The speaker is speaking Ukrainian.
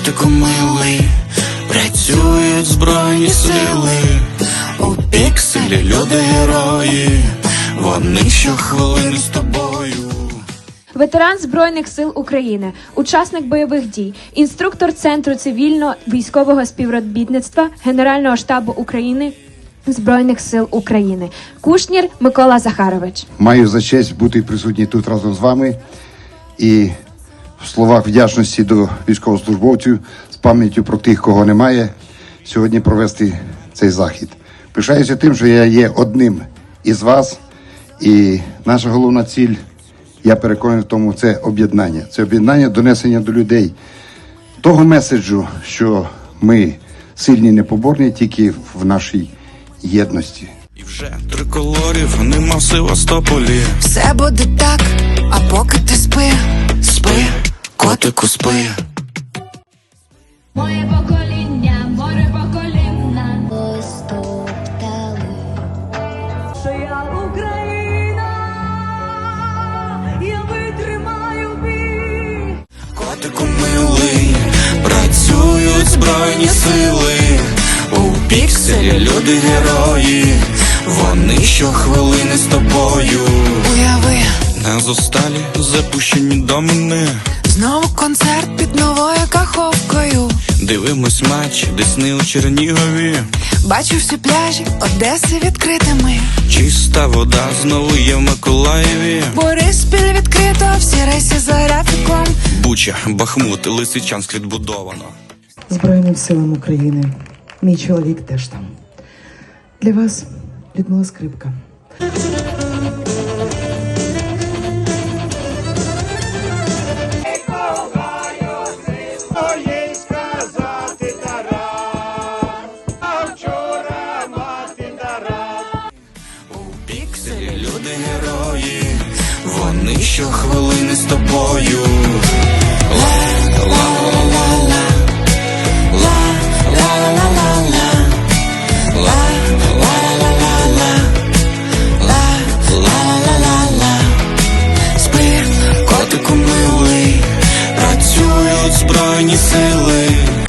Котику милий, працюють збройні сили, у пікселі люди герої, вони щохвилини з тобою. Ветеран Збройних сил України, учасник бойових дій, інструктор Центру цивільно-військового співробітництва Генерального штабу України Збройних сил України. Кушнір Микола Захарович. Маю за честь бути присутній тут разом з вами і в словах вдячності до військовослужбовців з пам'яттю про тих, кого немає, сьогодні провести цей захід. Пишаюся тим, що я є одним із вас, і наша головна ціль, я переконаний в тому, це об'єднання. Це об'єднання, донесення до людей того меседжу, що ми сильні непоборні тільки в нашій єдності. І вже триколорів нема в Севастополі. Все буде так, а поки ти спи, Спи, котику, спи. Моє покоління, море покоління. Що я Україна, я витримаю бій. Котику милий, працюють збройні сили, у пікселі люди герої, вони щохвилини з тобою. уяви, На зосталі запущені домини. Знову концерт під новою каховкою. Дивимось матч, Десни у Чернігові. Бачу всі пляжі Одеси відкритими. Чиста вода знову є в Миколаєві. Бориспіль відкрито, всі рейси за графіком. Буча, Бахмут, Лисичанськ відбудовано. Збройним силам України. Мій чоловік теж там. Для вас Людмила Скрипка. люди герої, вони щохвилини з тобою. Збройні сили.